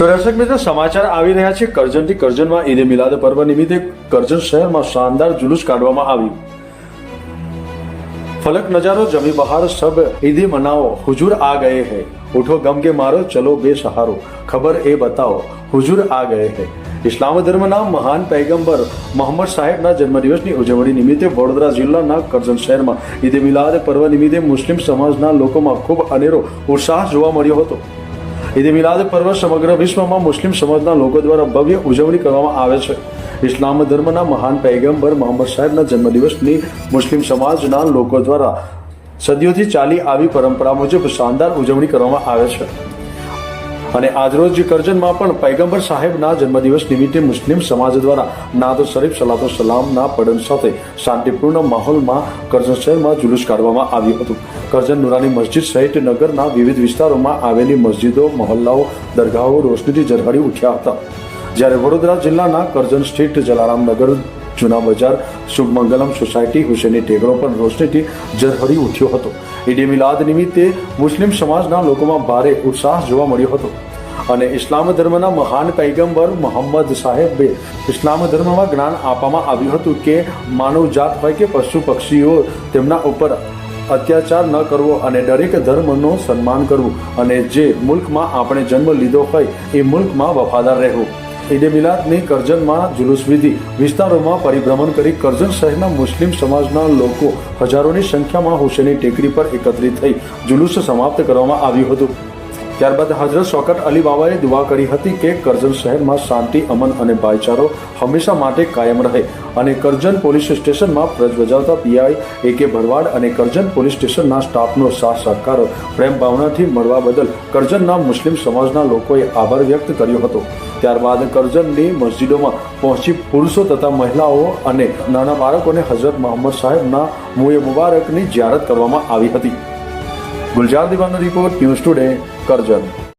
તો દર્શક મિત્રો, સમાચાર આવી રહ્યા છે. કરજણથી કરજણમાં ઈદે મિલાદ પર્વ નિમિત્તે કરજણ શહેરમાં શાનદાર જુલુસ કાઢવામાં આવ્યું. ફલક નજારો જમી બહાર સબ ઈદે મનાવો. હુજુર આ ગયે હૈ. ઉઠો ગમ કે મારો, ચલો બે સહારો. ખબર એ બતાવો, હુજુર આ ગયે હે. ઇસ્લામ ધર્મના મહાન પૈગંબર મોહમ્મદ સાહેબના જન્મદિવસની ઉજવણી નિમિત્તે વડોદરા જિલ્લાના કરજણ શહેરમાં ઈદે મિલાદ પર્વ નિમિત્તે મુસ્લિમ સમાજના લોકોમાં ખૂબ અનેરો ઉત્સાહ જોવા મળ્યો હતો. ઈદ મિલાદ પર્વ સમગ્ર વિશ્વમાં મુસ્લિમ સમાજના લોકો દ્વારા ભવ્ય ઉજવણી કરવામાં આવે છે. ઇસ્લામ ધર્મના મહાન પૈગંબર મોહમ્મદ સાહેબના જન્મદિવસની મુસ્લિમ સમાજના લોકો દ્વારા સદીઓથી ચાલી આવી પરંપરા મુજબ શાનદાર ઉજવણી કરવામાં આવે છે. અને આજરોજ કરજણમાં પણ પૈગંબર સાહેબના જન્મદિવસ નિમિત્તે મુસ્લિમ સમાજ દ્વારા નાદો શરીફ, સલાતો સલામના પડન સાથે શાંતિપૂર્ણ માહોલમાં કરજણ શહેરમાં જુલુસ કાઢવામાં આવ્યું હતું. કરજણ નુરાની મસ્જિદ સહિત નગરના વિવિધ વિસ્તારોમાં આવેલી મસ્જિદો, મહોલ્લાઓ, દરગાહો રોશનીથી ઝળહળી ઉઠ્યા હતા. જ્યારે વડોદરા જિલ્લાના કરજણ સ્થિત જલારામ નગર જૂના બજાર શુભમંગલમ સોસાયટી હુસેની ટેકરો પર રોશનીથી ઝરહરી ઉઠ્યો હતો. ઈદ મિલાદ નિમિત્તે મુસ્લિમ સમાજના લોકોમાં ભારે ઉત્સાહ જોવા મળ્યો હતો. અને ઇસ્લામ ધર્મના મહાન પૈગંબર મોહમ્મદ સાહેબે ઇસ્લામ ધર્મમાં જ્ઞાન આપવામાં આવ્યું હતું કે માનવ જાત હોય કે પશુ પક્ષીઓ તેમના ઉપર અત્યાચાર ન કરવો અને દરેક ધર્મનો સન્માન કરવું અને જે મુલ્કમાં આપણે જન્મ લીધો હોય એ મુલ્કમાં વફાદાર રહેવું. ઈદે મિલાદની કરજણમાં જુલુસ વિધિ. વિસ્તારોમાં પરિભ્રમણ કરી કરજણ શહેરના મુસ્લિમ સમાજના લોકો હજારોની સંખ્યામાં હુસેની ટેકરી પર એકત્રિત થઈ જુલુસ સમાપ્ત કરવામાં આવ્યું હતું. ત્યારબાદ હજરત શોકત અલી બાબાએ દુઆ કરી હતી કે કરજણ શહેરમાં શાંતિ, અમન અને ભાઈચારો હંમેશા માટે કાયમ રહે અને કરજણ પોલીસ સ્ટેશનમાં ફરજ બજાવતા પીઆઈ એ કે ભરવાડ અને કરજણ પોલીસ સ્ટેશનના સ્ટાફનો સાથ સહકાર પ્રેમ ભાવનાથી મળવા બદલ કરજણના મુસ્લિમ સમાજના લોકોએ આભાર વ્યક્ત કર્યો હતો. ત્યારબાદ કરજણની મસ્જિદોમાં પહોંચી પુરુષો તથા મહિલાઓ અને નાના બાળકોને હઝરત મોહમ્મદ સાહેબના મુએ મુબારકની જ્યારત કરવામાં આવી હતી. ગુલજાર દિવાનો રિપોર્ટ ન્યૂઝ ટુડે. કરજો